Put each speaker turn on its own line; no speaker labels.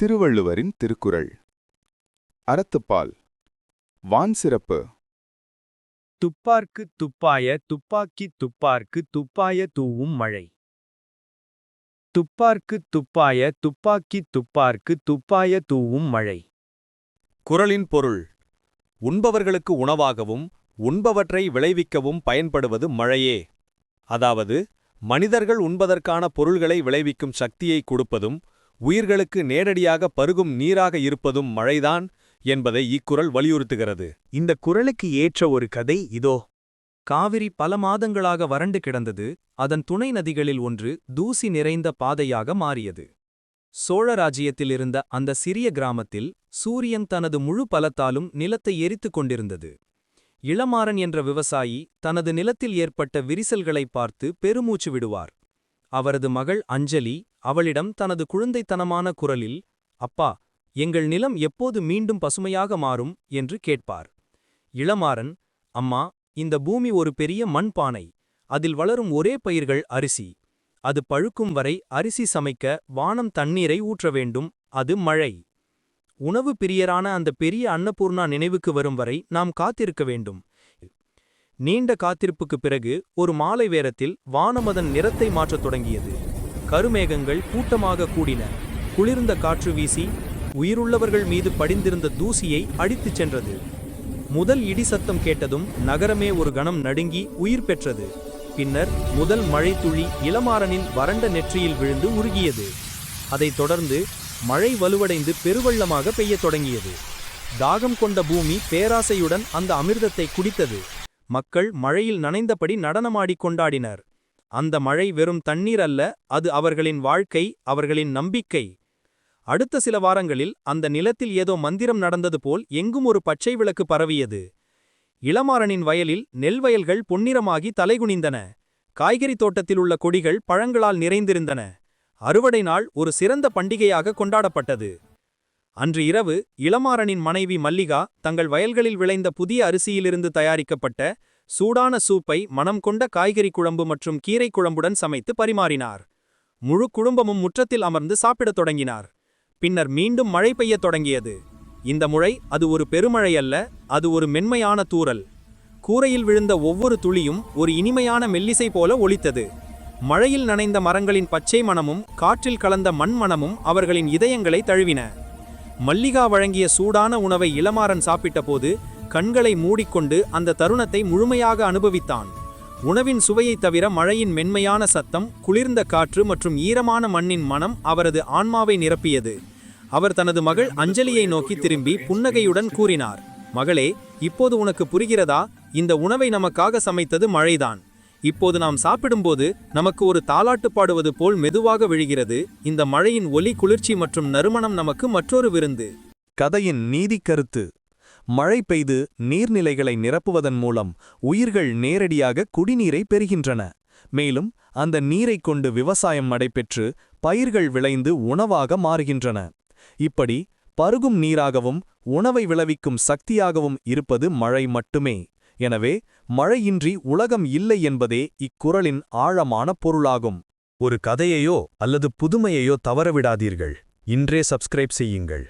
திருவள்ளுவரின் திருக்குறள். அறத்துப்பால். வான் சிறப்பு.
துப்பார்க்கு துப்பாய துப்பாக்கி துப்பார்க்கு துப்பாய தூவும் மழை. துப்பார்க்கு துப்பாய துப்பாக்கி துப்பார்க்கு துப்பாய தூவும் மழை.
குறளின் பொருள். உண்பவர்களுக்கு உணவாகவும் உண்பவற்றை விளைவிக்கவும் பயன்படுவது மழையே. அதாவது மனிதர்கள் உண்பதற்கான பொருள்களை விளைவிக்கும் சக்தியை கொடுப்பதும் உயிர்களுக்கு நேரடியாக பருகும் நீராக இருப்பதும் மழைதான் என்பதை இக்குறள் வலியுறுத்துகிறது.
இந்த குறளுக்கு ஏற்ற ஒரு கதை இதோ. காவிரி பல மாதங்களாக வறண்டு கிடந்தது. அதன் துணை நதிகளில் ஒன்று தூசி நிறைந்த பாதையாக மாறியது. சோழ ராஜ்யத்தில் இருந்த அந்த சிறிய கிராமத்தில் சூரியன் தனது முழு பலத்தாலும் நிலத்தை எரித்துக் கொண்டிருந்தது. இளமாறன் என்ற விவசாயி தனது நிலத்தில் ஏற்பட்ட விரிசல்களைப் பார்த்து பெருமூச்சு விடுவார். அவரது மகள் அஞ்சலி அவளிடம் தனது குழந்தைத்தனமான குரலில் அப்பா எங்கள் நிலம் எப்போது மீண்டும் பசுமையாக மாறும்? என்று கேட்பார். இளமாறன் அம்மா இந்த பூமி ஒரு பெரிய மண்பானை அதில் வளரும் ஒரே பயிர்கள் அரிசி. அது பழுக்கும் வரை அரிசி சமைக்க வானம் தண்ணீரை ஊற்ற வேண்டும் அது மழை. உணவு பிரியரான அந்த பெரிய அன்னபூர்ணா நினைவுக்கு வரும் வரை நாம் காத்திருக்க வேண்டும். நீண்ட காத்திருப்புக்குப் பிறகு ஒரு மாலை வேரத்தில் வானமதன் நிறத்தை மாற்றத் தொடங்கியது. கருமேகங்கள் கூட்டமாக கூடின. குளிர்ந்த காற்று வீசி உயிருள்ளவர்கள் மீது படிந்திருந்த தூசியை அடித்துச் சென்றது. முதல் இடி சத்தம் கேட்டதும் நகரமே ஒரு கணம் நடுங்கி உயிர் பெற்றது. பின்னர் முதல் மழை துளி இளமாறனின் வறண்ட நெற்றியில் விழுந்து உருகியது. அதைத் தொடர்ந்து மழை வலுவடைந்து பெருவெள்ளமாக பெய்யத் தொடங்கியது. தாகம் கொண்ட பூமி பேராசையுடன் அந்த அமிர்தத்தை குடித்தது. மக்கள் மழையில் நனைந்தபடி நடனமாடிக் கொண்டாடினர். அந்த மழை வெறும் தண்ணீர் அல்ல அது அவர்களின் வாழ்க்கை அவர்களின் நம்பிக்கை. அடுத்த சில வாரங்களில் அந்த நிலத்தில் ஏதோ மந்திரம் நடந்தது போல் எங்கும் ஒரு பச்சை விளக்கு பரவியது. இளமாறனின் வயலில் நெல் வயல்கள் பொன்னிறமாகி தலைகுனிந்தன. காய்கறி தோட்டத்தில் உள்ள கொடிகள் பழங்களால் நிறைந்திருந்தன. அறுவடை நாள் ஒரு சிறந்த பண்டிகையாக கொண்டாடப்பட்டது. அன்று இரவு இளமாறனின் மனைவி மல்லிகா தங்கள் வயல்களில் விளைந்த புதிய அரிசியிலிருந்து தயாரிக்கப்பட்ட சூடான சூப்பை மனம் கொண்ட காய்கறி குழம்பு மற்றும் கீரை குழம்புடன் சமைத்து பரிமாறினார். முழு குடும்பமும் முற்றத்தில் அமர்ந்து சாப்பிடத் தொடங்கினார். பின்னர் மீண்டும் மழை பெய்யத் தொடங்கியது. இந்த முறை அது ஒரு பெருமழை அல்ல அது ஒரு மென்மையான தூறல். கூரையில் விழுந்த ஒவ்வொரு துளியும் ஒரு இனிமையான மெல்லிசை போல ஒலித்தது. மழையில் நனைந்த மரங்களின் பச்சை மணமும் காற்றில் கலந்த மண் மணமும் அவர்களின் இதயங்களை தழுவின. மல்லிகா வழங்கிய சூடான உணவை இளமாறன் சாப்பிட்டபோது கண்களை மூடிக்கொண்டு அந்த தருணத்தை முழுமையாக அனுபவித்தான். உணவின் சுவையைத் தவிர மழையின் மென்மையான சத்தம் குளிர்ந்த காற்று மற்றும் ஈரமான மண்ணின் மனம் அவரது ஆன்மாவை நிரப்பியது. அவர் தனது மகள் அஞ்சலியை நோக்கி திரும்பி புன்னகையுடன் கூறினார் மகளே இப்போது உனக்கு புரிகிறதா? இந்த உணவை நமக்காக சமைத்தது மழைதான். இப்போது நாம் சாப்பிடும்போது நமக்கு ஒரு தாலாட்டு பாடுவது போல் மெதுவாக விழுகிறது. இந்த மழையின் ஒலி குளிர்ச்சி மற்றும் நறுமணம் நமக்கு மற்றொரு விருந்து.
கதையின் நீதிக் கருத்து. மழை பெய்து நீர்நிலைகளை நிரப்புவதன் மூலம் உயிர்கள் நேரடியாக குடிநீரை பெறுகின்றன. மேலும் அந்த நீரைக் கொண்டு விவசாயம் நடைபெற்று பயிர்கள் விளைந்து உணவாக மாறுகின்றன. இப்படி பருகும் நீராகவும் உணவை விளைவிக்கும் சக்தியாகவும் இருப்பது மழை மட்டுமே. எனவே மழையின்றி உலகம் இல்லை என்பதே இக்குறளின் ஆழமான பொருளாகும்.
ஒரு கதையையோ அல்லது புதுமையையோ தவறவிடாதீர்கள். இன்றே சப்ஸ்கிரைப் செய்யுங்கள்.